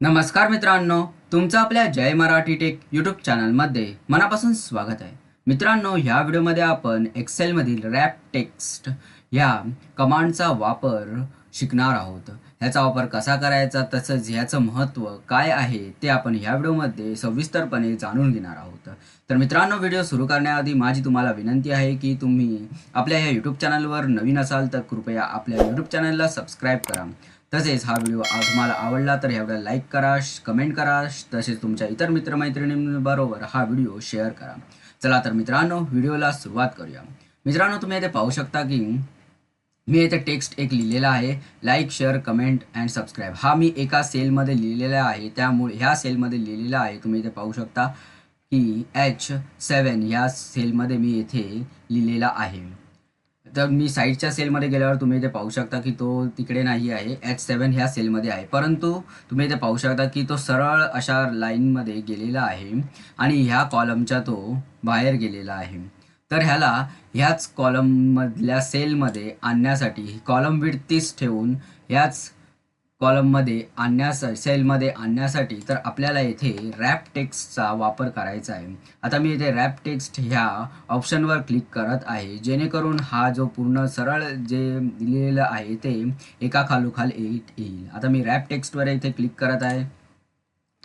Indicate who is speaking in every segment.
Speaker 1: नमस्कार मित्रांनो तुमचं आपल्या जय मराठी टेक यूट्यूब चॅनलमध्ये मनापासून स्वागत आहे. मित्रांनो ह्या व्हिडिओमध्ये आपण एक्सेलमधील रॅप टेक्स्ट ह्या कमांडचा वापर शिकणार आहोत. ह्याचा वापर कसा करायचा तसंच ह्याचं महत्त्व काय आहे ते आपण ह्या व्हिडिओमध्ये सविस्तरपणे जाणून घेणार आहोत. तर मित्रांनो व्हिडिओ सुरू करण्याआधी माझी तुम्हाला विनंती आहे की तुम्ही आपल्या ह्या यूट्यूब चॅनलवर नवीन असाल तर कृपया आपल्या यूट्यूब चॅनलला सबस्क्राईब करा. तसेच हा व्हिडिओ तुम्हाला आवडला तर ह्या व्हिडिओ लाईक करा कमेंट करा तसेच तुमच्या इतर मित्रमैत्रिणींबरोबर हा व्हिडिओ शेअर करा. चला तर मित्रांनो व्हिडिओला सुरुवात करूया. मित्रांनो तुम्ही इथे पाहू शकता की मी इथे टेक्स्ट एक लिहिलेला आहे. Like share comment and subscribe हा मी एका सेलमध्ये लिहिलेला आहे. त्यामुळे ह्या सेलमध्ये लिहिलेला आहे. तुम्ही इथे पाहू शकता की एच सेवन ह्या सेलमध्ये मी येथे लिहिलेला आहे. तर मी साईडच्या सेलमध्ये गेल्यावर तुम्ही इथे पाहू शकता की तो तिकडे नाही आहे. एच सेवन ह्या सेलमध्ये आहे. परंतु तुम्ही इथे पाहू शकता की तो सरळ अशा लाईनमध्ये गेलेला आहे आणि ह्या कॉलमच्या तो बाहेर गेलेला आहे. तर ह्याला ह्याच कॉलममधल्या सेलमध्ये आणण्यासाठी कॉलम विड तीस ठेवून ह्याच कॉलममध्ये आणण्यास सेलमध्ये आणण्यासाठी तर आपल्याला येथे रॅप टेक्स्टचा वापर करायचा आहे. आता मी इथे रॅप टेक्स्ट ह्या ऑप्शनवर क्लिक करत आहे. जेणेकरून हा जो पूर्ण सरळ जे लिहिलेलं आहे ते एका खालोखाल येईल. आता मी रॅप टेक्स्टवर इथे क्लिक करत आहे.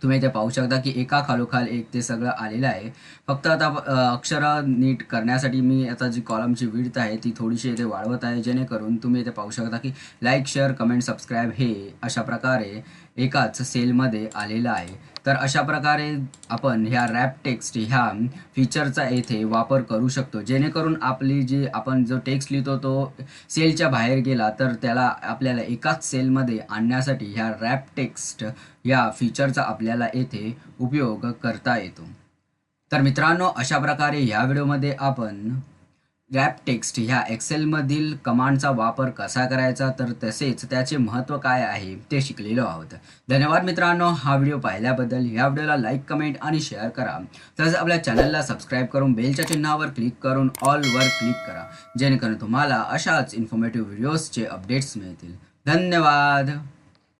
Speaker 1: तुम्ही इथे पाहू शकता की एका खालोखाल एक ते सगळं आलेलं आहे. फक्त आता अक्षरं नीट करण्यासाठी मी आता जी कॉलमची विडत आहे ती थोडीशी इथे वाढवत आहे. जेणेकरून तुम्ही इथे पाहू शकता की लाईक शेअर कमेंट सबस्क्राईब हे अशा प्रकारे एकाच सेलमध्ये आलेला आहे. तर अशा प्रकारे आपण ह्या रॅप टेक्स्ट ह्या फीचरचा येथे वापर करू शकतो. जेणेकरून आपली जी आपण जो टेक्स्ट लिहितो तो सेलच्या बाहेर गेला तर त्याला आपल्याला एकाच सेलमध्ये आणण्यासाठी ह्या रॅप टेक्स्ट या फीचरचा आपल्याला येथे उपयोग करता येतो. तर मित्रांनो अशा प्रकारे ह्या व्हिडिओमध्ये आपण रॅप टेक्स्ट ह्या एक्सेलमधील कमांडचा वापर कसा करायचा? तर तसेच त्याचे महत्त्व काय आहे? ते शिकलेलो आहोत. धन्यवाद मित्रांनो. हा व्हिडिओ पाहिल्याबद्दल ह्या व्हिडिओला लाईक कमेंट आणि शेअर करा. तसंच आपल्या चॅनलला सबस्क्राईब करून बेलच्या चिन्हावर क्लिक करून ऑलवर क्लिक करा. जेणेकरून तुम्हाला अशाच इन्फॉर्मेटिव्ह व्हिडिओजचे अपडेट्स मिळतील. धन्यवाद.